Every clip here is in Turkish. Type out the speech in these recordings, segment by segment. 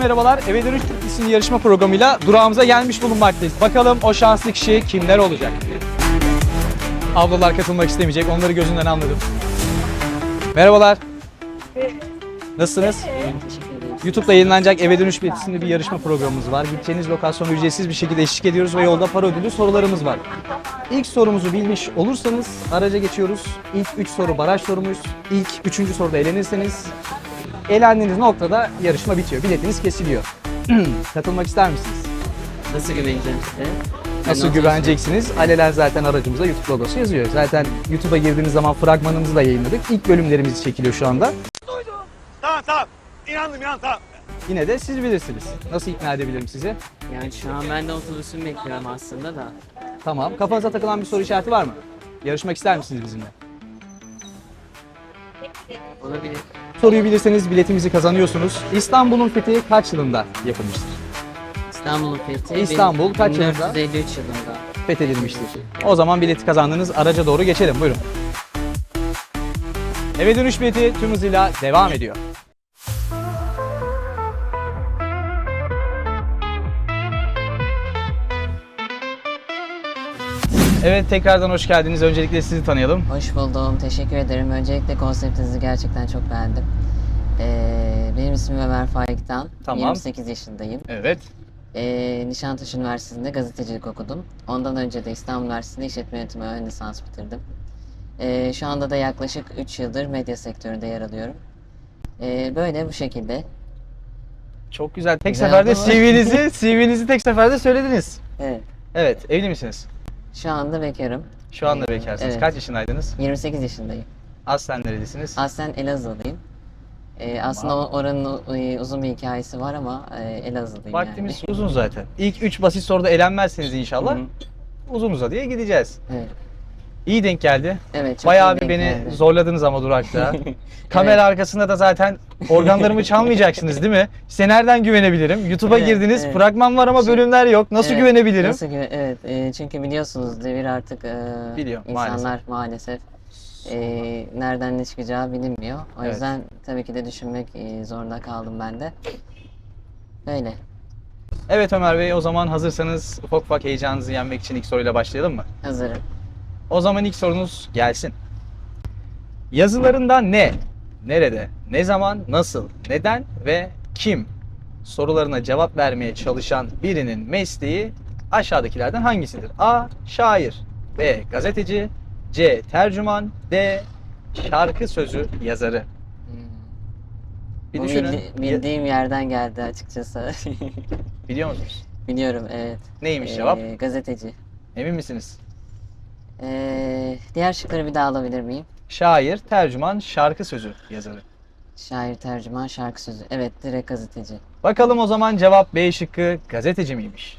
Merhabalar. Eve Dönüş Türk isimli yarışma programıyla durağımıza gelmiş bulunmaktayız. Bakalım o şanslı kişi kimler olacak? Ablalar katılmak istemeyecek. Onları gözünden anladım. Merhabalar. Nasılsınız? YouTube'da yayınlanacak Eve Dönüş isimli bir yarışma programımız var. Gideceğiniz lokasyona ücretsiz bir şekilde eşlik ediyoruz ve yolda para ödülü sorularımız var. İlk sorumuzu bilmiş olursanız araca geçiyoruz. İlk 3 soru baraj sorumuz. İlk 3. soruda elenirseniz elendiğiniz noktada yarışma bitiyor. Biletiniz kesiliyor. Katılmak ister misiniz? Nasıl güveneceğim size? Nasıl Ben güveneceksiniz? Alelen zaten aracımıza YouTube logosu yazıyor. Zaten YouTube'a girdiğiniz zaman fragmanımızı da yayınladık. İlk bölümlerimiz çekiliyor şu anda. Tamam tamam. İnandım inandım tamam. Yine de siz bilirsiniz. Nasıl ikna edebilirim sizi? Yani şu an ben de otobüsümü bekliyorum aslında da. Tamam. Kafanıza takılan bir soru işareti var mı? Yarışmak ister misiniz bizimle? Olabilir. Soruyu bilirseniz biletimizi kazanıyorsunuz. İstanbul'un fethi kaç yılında yapılmıştır? İstanbul Fethi. İstanbul kaç yılında? 1453 yılında. Fethedilmiştir. O zaman bileti kazandınız. Araca doğru geçelim. Buyurun. Eve dönüş bileti tüm hızıyla devam ediyor. Evet tekrardan hoş geldiniz. Öncelikle sizi tanıyalım. Hoş buldum. Teşekkür ederim. Öncelikle konseptinizi gerçekten çok beğendim. Ee, benim ismim Ömer Faik'tan. Tamam. 28 yaşındayım. Evet. Ee, Nişantaşı Üniversitesi'nde gazetecilik okudum. Ondan önce de İstanbul Üniversitesi'nde işletme yönetimi ön lisans bitirdim. Ee, şu anda da yaklaşık 3 yıldır medya sektöründe yer alıyorum. Ee, böyle bu şekilde. Çok güzel. Tek Güzel seferde? CV'nizi CV'nizi tek seferde söylediniz. Evet. Evet, evli misiniz? Şu anda bekarım. Şu anda Ee, bekarsınız. evet. Kaç yaşındaydınız? 28 yaşındayım. Aslen nerelisiniz? Aslen Elazığlıyım. Ee, aslında o- oranın e, uzun bir hikayesi var ama e, Elazığlıyım Vaktimiz yani. uzun zaten. İlk 3 basit soruda elenmezseniz inşallah Hı hı. uzun uzadıya gideceğiz. Evet. İyi denk geldi. Evet, çok Bayağı iyi bir denk beni geldi. zorladınız ama durakta. Kamera arkasında da zaten organlarımı çalmayacaksınız değil mi? Size nereden güvenebilirim? YouTube'a Evet, girdiniz, evet. fragman var ama Şimdi- bölümler yok. Nasıl Evet, güvenebilirim? Nasıl güve- evet, e, çünkü biliyorsunuz devir artık e, Biliyor, insanlar maalesef, e, nereden ne çıkacağı bilinmiyor. O Evet. yüzden tabii ki de düşünmek e, zorunda kaldım ben de. Böyle. Evet Ömer Bey, o zaman hazırsanız ufak ufak heyecanınızı yenmek için ilk soruyla başlayalım mı? Hazırım. O zaman ilk sorunuz gelsin. Yazılarında ne, nerede, ne zaman, nasıl, neden ve kim sorularına cevap vermeye çalışan birinin mesleği aşağıdakilerden hangisidir? A. Şair B. Gazeteci C. Tercüman D. Şarkı sözü yazarı. Bir Bu düşünün. bildi- bildiğim yerden geldi açıkçası. Biliyor musunuz? Biliyorum evet. Neymiş E, cevap? Gazeteci. Emin misiniz? E, diğer şıkları bir daha alabilir miyim? Şair, tercüman, şarkı sözü yazarı. Şair, tercüman, şarkı sözü. Evet, direkt gazeteci. Bakalım o zaman cevap B şıkkı gazeteci miymiş?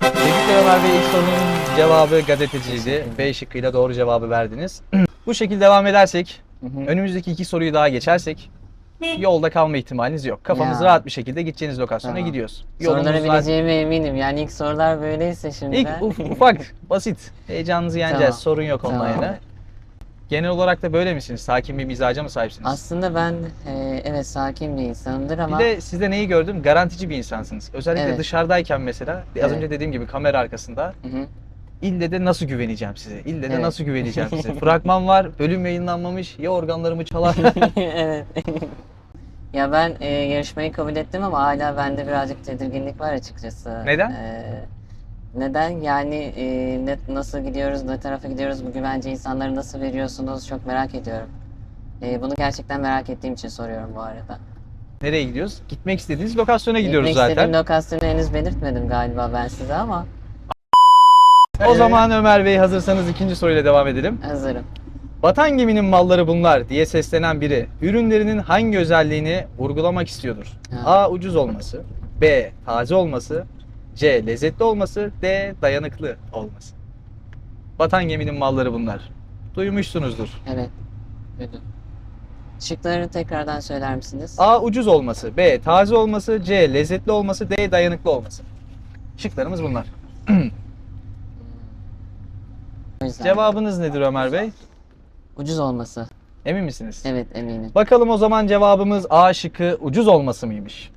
Tebrikler Ömer Bey ilk sorunun cevabı gazeteciydi. B şıkkıyla doğru cevabı verdiniz. Bu şekilde devam edersek, Hı hı. önümüzdeki iki soruyu daha geçersek yolda kalma ihtimaliniz yok. Kafanız Ya. rahat bir şekilde gideceğiniz lokasyona Tamam. gidiyoruz. Soruları bileceğime eminim. Yani ilk sorular böyleyse şimdi İlk uf- ufak, basit. Heyecanınızı yeneceğiz. Tamam. Sorun yok onunla Tamam. yana. Genel olarak da böyle misiniz? Sakin bir mizaca mı sahipsiniz? Aslında ben e, evet sakin bir insanımdır ama Bir de sizde neyi gördüm? Garantici bir insansınız. Özellikle Evet. dışarıdayken mesela, az Evet. önce dediğim gibi kamera arkasında Hı hı. İlle de nasıl güveneceğim size? İlle de Evet. nasıl güveneceğim size? Fragman var, bölüm yayınlanmamış. Ya organlarımı çalar. evet. Ya ben e, yarışmayı kabul ettim ama hala bende birazcık tedirginlik var açıkçası. Neden? E, neden? Yani e, ne, nasıl gidiyoruz, ne tarafa gidiyoruz, bu güvence insanları nasıl veriyorsunuz çok merak ediyorum. E, bunu gerçekten merak ettiğim için soruyorum bu arada. Nereye gidiyoruz? Gitmek istediğiniz lokasyona gidiyoruz Gitmek istediğim zaten. lokasyonu henüz belirtmedim galiba ben size ama O zaman Ömer Bey hazırsanız ikinci soruyla devam edelim. hazırım. Vatan geminin malları bunlar diye seslenen biri ürünlerinin hangi özelliğini vurgulamak istiyordur? Ha. A. Ucuz olması B. Taze olması C. Lezzetli olması D. Dayanıklı olması. Vatan geminin malları bunlar. Duymuşsunuzdur. Evet. Duydum. Şıkları tekrardan söyler misiniz? A ucuz olması, B taze olması, C lezzetli olması, D dayanıklı olması. Şıklarımız bunlar. O yüzden. Cevabınız nedir Ömer Bey? Ucuz olması. Emin misiniz? Evet eminim. Bakalım o zaman cevabımız A şıkkı ucuz olması mıymış?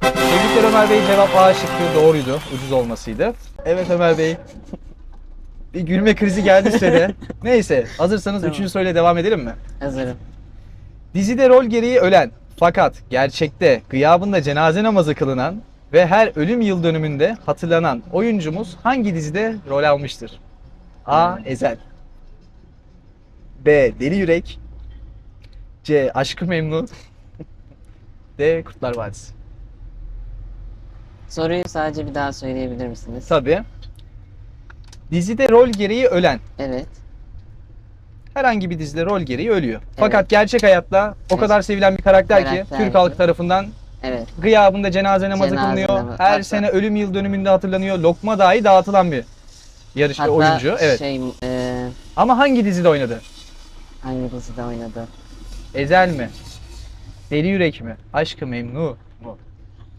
Tebrikler Ömer Bey. Cevap A şıkkı doğruydu. Ucuz olmasıydı. Evet Ömer Bey. Bir gülme krizi geldi size de. Neyse hazırsanız Tamam. üçüncü soruyla devam edelim mi? Hazırım. Dizide rol gereği ölen fakat gerçekte gıyabında cenaze namazı kılınan ve her ölüm yıl dönümünde hatırlanan oyuncumuz hangi dizide rol almıştır? A. Ezel B. Deli Yürek C. Aşkı Memnu D. Kurtlar Vadisi Soruyu sadece bir daha söyleyebilir misiniz? Tabii. Dizide rol gereği ölen Evet. herhangi bir dizide rol gereği ölüyor. Fakat gerçek hayatta o kadar sevilen bir karakter ki Karakter Türk ki. halkı tarafından Evet. gıyabında cenaze namazı Cenaze kılınıyor. namazı. Her Hatta- sene ölüm yıl dönümünde hatırlanıyor. Lokma dahi dağıtılan bir yarışma Hatta oyuncu. Evet. şey e, Ama hangi dizide oynadı? Hangi dizide oynadı? Ezel mi? Deli Yürek mi? Aşkı Memnu mu?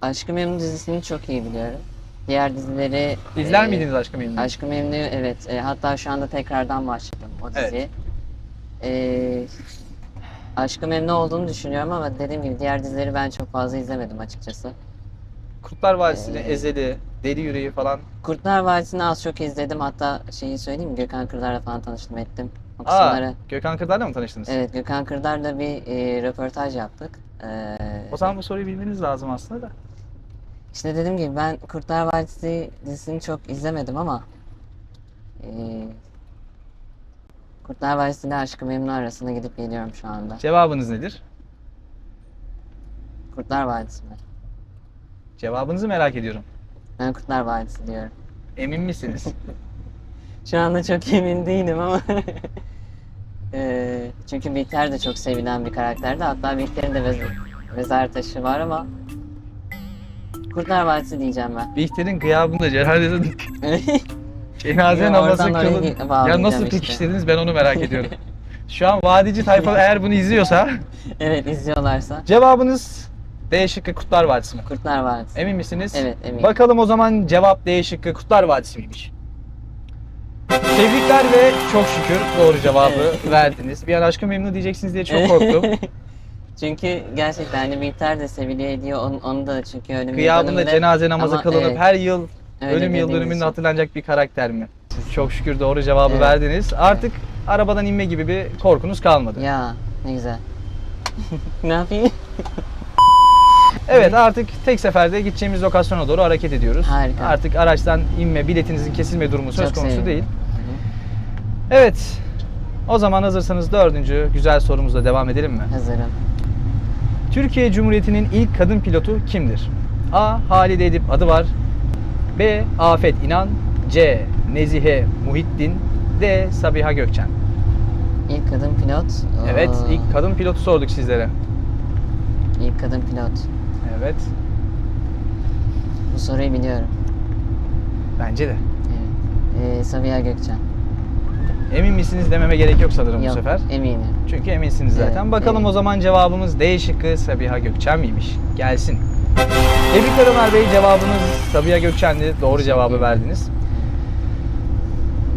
Aşkı Memnu dizisini çok iyi biliyorum. Diğer dizileri İzler e, miydiniz Aşkı Memnu? Aşkı Memnu evet. E, hatta şu anda tekrardan başladım o Evet. diziye. E, Aşkı Memnu olduğunu düşünüyorum ama dediğim gibi diğer dizileri ben çok fazla izlemedim açıkçası. Kurtlar Vadisi'ni, Ee, Ezel'i, Deli Yüreği falan. Kurtlar Vadisi'ni az çok izledim. Hatta şeyi söyleyeyim mi? Gökhan Kırdar'la falan tanıştım ettim. O Aa, kısımları. Gökhan Kırdar'la mı tanıştınız? Evet Gökhan Kırdar'la bir e, röportaj yaptık. E, O zaman bu soruyu bilmeniz lazım aslında da. İşte dediğim gibi ben Kurtlar Vadisi dizisini çok izlemedim ama e, Kurtlar Vadisi ile Aşkı Memnu arasında gidip geliyorum şu anda. Cevabınız nedir? Kurtlar Vadisi mi? Cevabınızı merak ediyorum. Ben Kurtlar Vadisi diyorum. Emin misiniz? Şu anda çok emin değilim ama e, çünkü Bihter de çok sevilen bir karakterdi. Hatta Bihter'in de mez- mezar taşı var ama Kurtlar Vadisi diyeceğim ben. Bihter'in gıyabında cenaze, cenaze namazı kılın. Ya nasıl işte. pekiştirdiniz ben onu merak ediyorum. Şu an Vadici tayfa eğer bunu izliyorsa evet izliyorlarsa cevabınız D şıkkı Kurtlar Vadisi mi? Kurtlar Vadisi. Emin misiniz? Evet eminim. Bakalım o zaman cevap D şıkkı Kurtlar Vadisi miymiş? Tebrikler ve çok şükür doğru cevabı Evet. verdiniz. Bir an aşkı memnun diyeceksiniz diye çok Evet. korktum. çünkü gerçekten hani Bihter de seviliyor ediyor. Onu, onu da çünkü ölüm yıldönümünde- cenaze namazı Ama kılınıp evet, her yıl öyle ölüm yıl dönümünde için. hatırlanacak bir karakter mi? Çok şükür doğru cevabı Evet. verdiniz. Artık arabadan inme gibi bir korkunuz kalmadı. Ya ne güzel. ne yapayım? Evet artık tek seferde gideceğimiz lokasyona doğru hareket ediyoruz. Harika. Artık araçtan inme, biletinizin kesilme durumu söz Çok konusu sevindim. değil. Evet. O zaman hazırsanız dördüncü güzel sorumuzla devam edelim mi? Hazırım. Türkiye Cumhuriyeti'nin ilk kadın pilotu kimdir? A. Halide Edip adı var. B. Afet İnan. C. Nezihe Muhittin. D. Sabiha Gökçen. İlk kadın pilot. Evet, ilk kadın pilotu sorduk sizlere. ilk kadın pilot. Evet, Bu soruyu biliyorum. bence de. Evet. Ee, Sabiha Gökçen. Emin misiniz dememe gerek yok sanırım Yok, bu sefer. eminim. Çünkü eminsiniz zaten. Evet, Bakalım eminim. o zaman cevabımız D şıkkı Sabiha Gökçen miymiş? Gelsin. Tebrikler Ömer Bey. Cevabınız Sabiha Gökçen'di. Doğru cevabı verdiniz.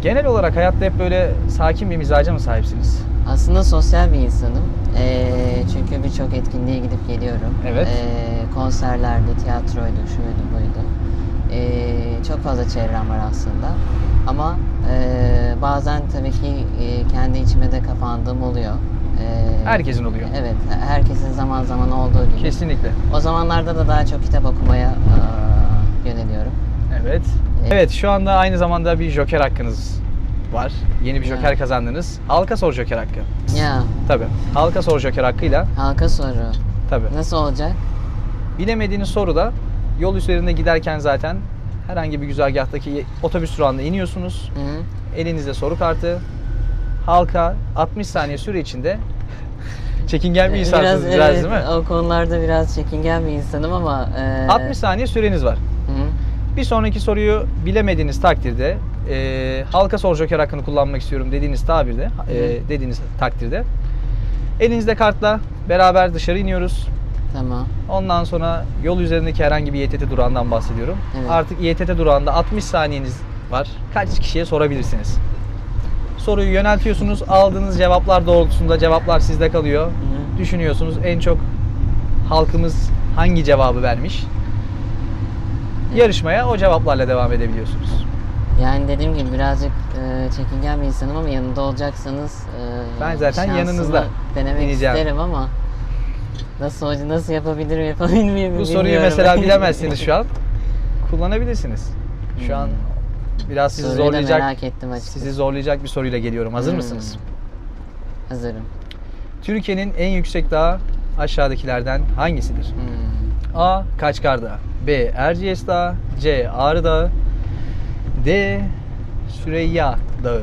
Genel olarak hayatta hep böyle sakin bir mizaca mı sahipsiniz? Aslında sosyal bir insanım. Ee, çünkü birçok etkinliğe gidip geliyorum. Evet. Ee, konserlerde, tiyatroydu, şuydu, buydu. Ee, çok fazla çevrem var aslında. Ama e, bazen tabii ki e, kendi içime de kapandığım oluyor. Ee, Herkesin oluyor. Evet, herkesin zaman zaman olduğu gibi. Kesinlikle. O zamanlarda da daha çok kitap okumaya e, yöneliyorum. Evet. Evet. Evet şu anda aynı zamanda bir joker hakkınız var. Yeni bir joker kazandınız. Halka sor joker hakkı. Ya, Tabii. Halka sor joker hakkıyla. halka soru. Tabii. Nasıl olacak? Bilemediğiniz soruda yol üzerinde giderken zaten herhangi bir güzergahtaki otobüs durağında iniyorsunuz. Hı -hı. Elinizde soru kartı. Halka 60 saniye süre içinde çekingen bir insansınız biraz, evet, değil mi? o konularda biraz çekingen bir insanım ama... e, 60 saniye süreniz var. Hı -hı. Bir sonraki soruyu bilemediğiniz takdirde e, halka sor joker hakkını kullanmak istiyorum dediğiniz tabirde e, dediğiniz takdirde elinizde kartla beraber dışarı iniyoruz. Tamam. Ondan sonra yol üzerindeki herhangi bir İETT durağından bahsediyorum. Evet. Artık İETT durağında 60 saniyeniz var. Kaç kişiye sorabilirsiniz? Soruyu yöneltiyorsunuz. Aldığınız cevaplar doğrultusunda cevaplar sizde kalıyor. hı. Düşünüyorsunuz en çok halkımız hangi cevabı vermiş? Yarışmaya o cevaplarla devam edebiliyorsunuz. Yani dediğim gibi birazcık e, çekingen bir insanım ama yanında olacaksanız e, Ben zaten yanınızda denemek ineceğim. isterim ama nasıl hoca nasıl yapabilirim yapabilir miyim Bu soruyu mesela bilemezseniz şu an kullanabilirsiniz. Şu an biraz sizi Soruyu da zorlayacak merak ettim açıkçası. sizi zorlayacak bir soruyla geliyorum. Hazır Hmm. mısınız? Hazırım. Türkiye'nin en yüksek dağı aşağıdakilerden hangisidir? Hmm. A. Kaçkar Dağı B. Erciyes Dağı C. Ağrı Dağı D. Süreyya Dağı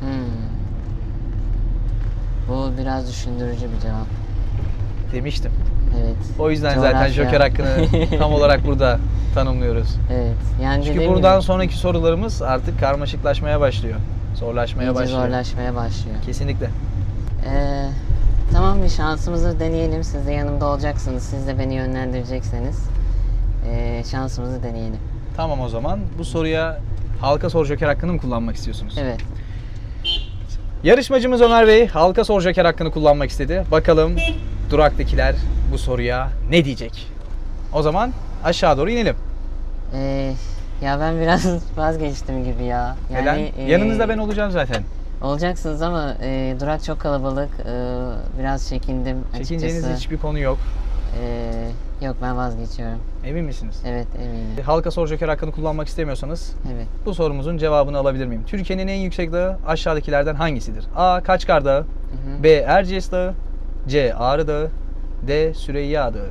Hmm. Bu biraz düşündürücü bir cevap. Demiştim. Evet. O yüzden zaten Coğrafya. Joker hakkını tam olarak burada tanımlıyoruz. Evet. Yani Çünkü buradan gibi, sonraki sorularımız artık karmaşıklaşmaya başlıyor. Zorlaşmaya iyice başlıyor. zorlaşmaya başlıyor. Kesinlikle. Ee, tamam bir şansımızı deneyelim. Siz de yanımda olacaksınız. Siz de beni yönlendirecekseniz. Ee, şansımızı deneyelim. Tamam o zaman. Bu soruya halka soru Joker hakkını mı kullanmak istiyorsunuz? Evet. Yarışmacımız Ömer Bey halka soru Joker hakkını kullanmak istedi. Bakalım duraktakiler bu soruya ne diyecek? O zaman aşağı doğru inelim. Ee, ya ben biraz vazgeçtim gibi ya. Yani, Neden? e, Yanınızda ben olacağım zaten. Olacaksınız ama e, durak çok kalabalık. E, biraz çekindim Çekineceğiniz açıkçası. hiçbir konu yok. E, yok ben vazgeçiyorum. Emin misiniz? Evet eminim. Halka soru Joker hakkını kullanmak istemiyorsanız Evet. bu sorumuzun cevabını alabilir miyim? Türkiye'nin en yüksek dağı aşağıdakilerden hangisidir? A. Kaçkar Dağı Hı hı. B. Erciyes Dağı C. Ağrı Dağı D. Süreyya Dağı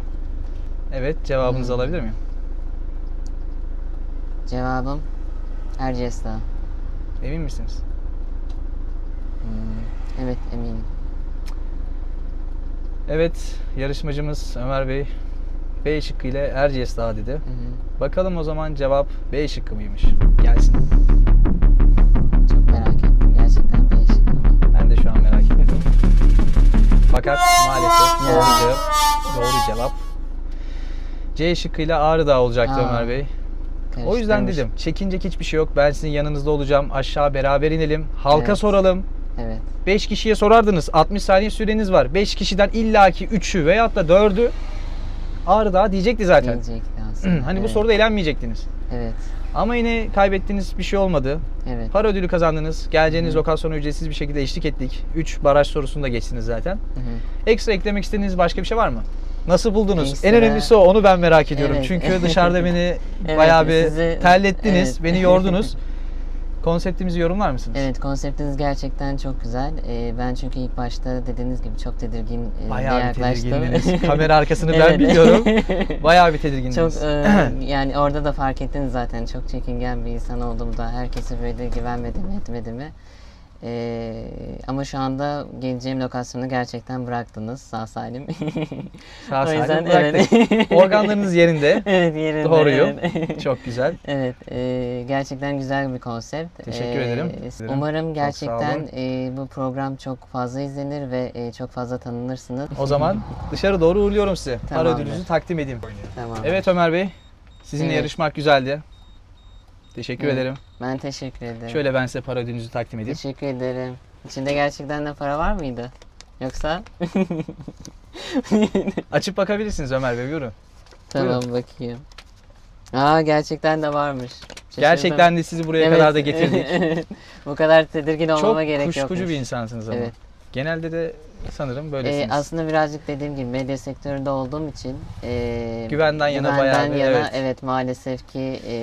Evet cevabınızı Hmm. alabilir miyim? Cevabım Erciyes Dağı. Emin misiniz? Hmm, Evet eminim. Evet yarışmacımız Ömer Bey B şıkkı ile Erciyes Dağı dedi. Hı hı. Bakalım o zaman cevap B şıkkı mıymış? Gelsin. Maalesef doğru cevap. Doğru cevap. C şıkkıyla Ağrı Dağı olacaktı Aa, Ömer Bey. O yüzden dedim çekinecek hiçbir şey yok. Ben sizin yanınızda olacağım. Aşağı beraber inelim. Halka Evet. soralım. Evet. 5 kişiye sorardınız. 60 saniye süreniz var. 5 kişiden illaki 3'ü veyahut da 4'ü Ağrı Dağı diyecekti zaten. Diyecekti aslında. hani bu evet. soruda eğlenmeyecektiniz. Evet. Ama yine kaybettiğiniz bir şey olmadı. Evet. Para ödülü kazandınız. Geleceğiniz Hı. lokasyona ücretsiz bir şekilde eşlik ettik. 3 baraj sorusunu da geçtiniz zaten. Hı. Ekstra eklemek istediğiniz başka bir şey var mı? Nasıl buldunuz? Ekstra- En önemlisi o. Onu ben merak ediyorum. Evet. Çünkü dışarıda beni Evet, bayağı bir sizi- terlettiniz. evet. Beni yordunuz. Konseptimizi yorumlar mısınız? Evet konseptiniz gerçekten çok güzel. Ee, ben çünkü ilk başta dediğiniz gibi çok tedirgin e, Bayağı bir yaklaştım. tedirgindiniz. Kamera arkasını ben Evet. biliyorum. Bayağı bir Çok tedirgindiniz. e, yani orada da fark ettiniz zaten çok çekingen bir insan olduğumda herkese böyle güvenmedim etmedi mi. Ee, ama şu anda geleceğim lokasyonu gerçekten bıraktınız sağ salim. Sağ o salim yüzden bıraktık. evet. Organlarınız yerinde. evet yerinde. Doğruyum. evet. Çok güzel. Evet, e, gerçekten güzel bir konsept. Teşekkür E, ederim. Umarım gerçekten e, bu program çok fazla izlenir ve e, çok fazla tanınırsınız. O zaman dışarı doğru uğurluyorum sizi. Para Tamamdır. ödülünüzü takdim edeyim. Tamam. Evet Ömer Bey. Sizinle Evet. yarışmak güzeldi. Teşekkür Evet. ederim. Ben teşekkür ederim. Şöyle ben size para ödülünüzü takdim edeyim. Teşekkür ederim. İçinde gerçekten de para var mıydı? Yoksa? Açıp bakabilirsiniz Ömer Bey buyurun. tamam bakayım. Aa gerçekten de varmış. Şaşırdım. Gerçekten de sizi buraya Evet, kadar da getirdik. Bu kadar tedirgin olmama Çok gerek kuşkucu yokmuş. bir insansınız ama. Evet. Genelde de sanırım Ee, böylesiniz. aslında birazcık dediğim gibi medya sektöründe olduğum için e, Güvenden yana güvenden bayağı bir, yana, evet. evet. maalesef ki e,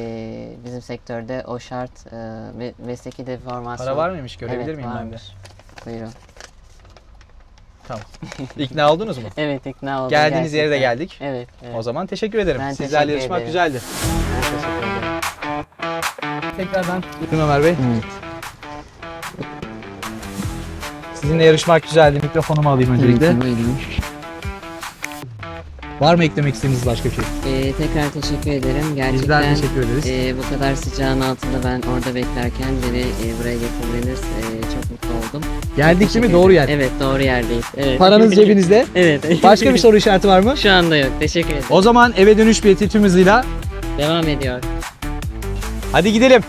bizim sektörde o şart e, me- mesleki deformasyon. Para var mıymış görebilir evet, miyim ben de? varmış. Buyurun. Tamam. İkna oldunuz mu? Evet ikna oldum Geldiğiniz yere de gerçekten. geldik. Evet. evet. O zaman teşekkür ederim. Ben Sizlerle teşekkür yarışmak ederim. güzeldi. Ben teşekkür ederim. Tekrardan Ömer Bey. Evet. Sizinle yarışmak güzeldi. Mikrofonumu alayım öncelikle. Buyurun. Var mı eklemek istediğiniz başka bir şey? Ee, tekrar teşekkür ederim. Gerçekten Bizler teşekkür ederiz. e, bu kadar sıcağın altında ben orada beklerken beni e, buraya getirdiğiniz e, çok mutlu oldum. Geldik değil mi? Doğru yer. Evet doğru yerdeyiz. Evet. Paranız cebinizde. evet. Başka bir soru işareti var mı? Şu anda yok. Teşekkür ederim. O zaman eve dönüş bileti tüm hızıyla. Devam ediyor. Hadi gidelim.